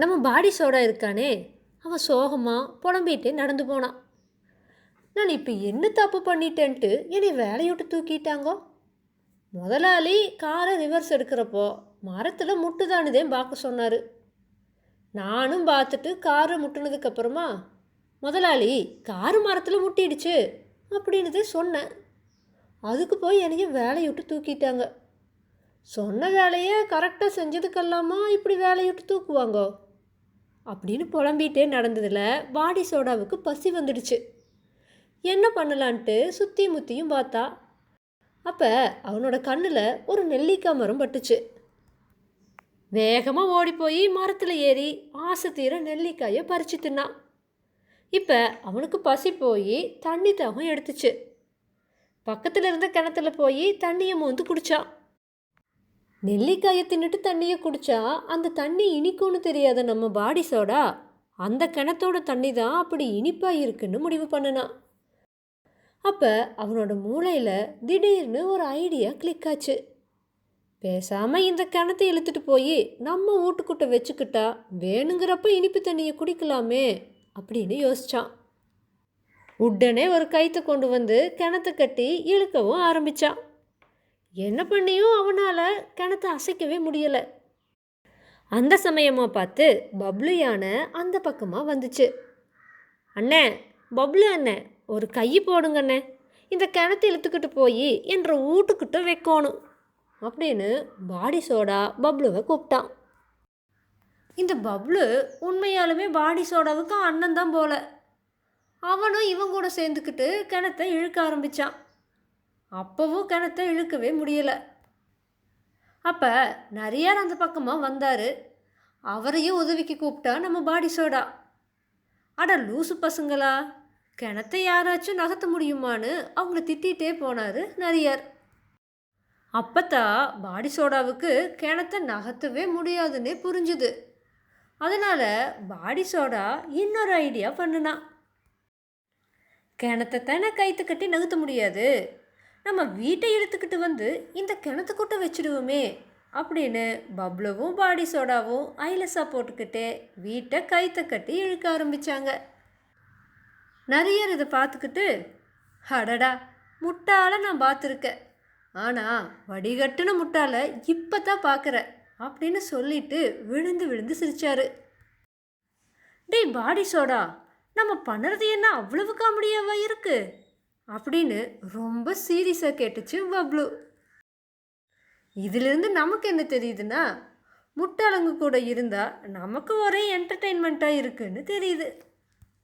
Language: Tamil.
நம்ம பாடி சோடா இருக்கானே அவன் சோகமாக புலம்பிகிட்டே நடந்து போனான் நான் இப்போ என்ன தப்பு பண்ணிட்டேன்ட்டு என்னை வேலையை விட்டு தூக்கிட்டாங்கோ? முதலாளி காரை ரிவர்ஸ் எடுக்கிறப்போ மரத்தில் முட்டுதானுதே பார்க்க சொன்னார். நானும் பார்த்துட்டு காரை முட்டுனதுக்கப்புறமா முதலாளி காரு மரத்தில் முட்டிடுச்சு அப்படின்னுதே சொன்னேன். அதுக்கு போய் என்னைய வேலையை விட்டு தூக்கிட்டாங்க. சொன்ன வேலையை கரெக்டாக செஞ்சதுக்கெல்லாமா இப்படி வேலையை விட்டு தூக்குவாங்கோ? அப்படின்னு புலம்பிகிட்டே நடந்ததில் பாடி சோடாவுக்கு பசி வந்துடுச்சு. என்ன பண்ணலான்ட்டு சுற்றி முத்தியும் பார்த்தா அப்போ அவனோட கண்ணில் ஒரு நெல்லிக்காய் மரம் பட்டுச்சு. வேகமாக ஓடி போய் மரத்தில் ஏறி ஆசை தீர நெல்லிக்காயை பறிச்சு தின்னான் இப்போ அவனுக்கு பசி போய் தண்ணி தாகம் எடுத்துச்சு. பக்கத்தில் இருந்த கிணத்துல போய் தண்ணியை மோந்து குடிச்சான் நெல்லிக்காயை தின்னுட்டு தண்ணியை குடித்தா அந்த தண்ணி இனிக்கும்னு தெரியாத நம்ம பாடி சோடா? அந்த கிணத்தோட தண்ணி தான் அப்படி இனிப்பாக இருக்குன்னு முடிவு பண்ணினான் அப்போ அவனோட மூளையில் திடீர்னு ஒரு ஐடியா கிளிக் ஆச்சு. பேசாமல் இந்த கிணத்தை இழுத்துட்டு போய் நம்ம வீட்டுக்கிட்ட வச்சுக்கிட்டா வேணுங்கிறப்ப இனிப்பு தண்ணியை குடிக்கலாமே அப்படின்னு யோசிச்சான். உடனே ஒரு கைத்தை கொண்டு வந்து கிணத்தை கட்டி இழுக்கவும் ஆரம்பிச்சான். என்ன பண்ணியும் அவனால் கிணத்தை அசைக்கவே முடியலை. அந்த சமயமாக பார்த்து பப்ளு யானை அந்த பக்கமாக வந்துச்சு. அண்ணே பப்ளு அண்ணே ஒரு கை போடுங்கண்ணே. இந்த கிணத்தை இழுத்துக்கிட்டு போய் என்ற வீட்டுக்கிட்ட வைக்கணும் அப்படின்னு பாடி சோடா பப்ளுவை கூப்பிட்டான். இந்த பப்ளு உண்மையாலுமே பாடி சோடாவுக்கு அண்ணன் தான் போல. அவனும் இவன் கூட சேர்ந்துக்கிட்டு கிணத்தை இழுக்க ஆரம்பித்தான் அப்போவும் கிணத்தை இழுக்கவே முடியலை. அப்போ நிறையார் அந்த பக்கமாக வந்தார். அவரையும் உதவிக்கு கூப்பிட்டா நம்ம பாடி சோடா. அட லூசு பசங்களா கிணத்தை யாராச்சும் நகர்த்த முடியுமான்னு அவங்கள திட்டிகிட்டே போனார் நரியார். அப்பத்தா பாடி சோடாவுக்கு கிணத்தை நகர்த்தவே முடியாதுன்னே புரிஞ்சுது. அதனால் பாடி சோடா இன்னொரு ஐடியா பண்ணுனா. கிணத்தை தானே கைத்து கட்டி நகர்த்த முடியாது? நம்ம வீட்டை இழுத்துக்கிட்டு வந்து இந்த கிணத்துக்குட்ட வச்சுடுவோமே அப்படின்னு பப்ளவும் பாடி சோடாவும் ஐலஸா போட்டுக்கிட்டே வீட்டை கைத்த கட்டி இழுக்க ஆரம்பித்தாங்க நிறையர் இதை பார்த்துக்கிட்டு அடடா முட்டால நான் பார்த்துருக்கேன். ஆனால் வடிகட்டுன முட்டால இப்போ தான் பார்க்குறேன் அப்படின்னு சொல்லிட்டு விழுந்து விழுந்து சிரிச்சாரு. டேய் பாடி சோடா நம்ம பண்ணுறது என்ன அவ்வளவு காமெடியாவா இருக்குது அப்படின்னு ரொம்ப சீரியஸாக கேட்டுச்சு பப்ளு இதிலிருந்து நமக்கு என்ன தெரியுதுன்னா முட்டாளங்க கூட இருந்தால் நமக்கு ஒரே என்டர்டெயின்மெண்ட்டாக இருக்குதுன்னு தெரியுது.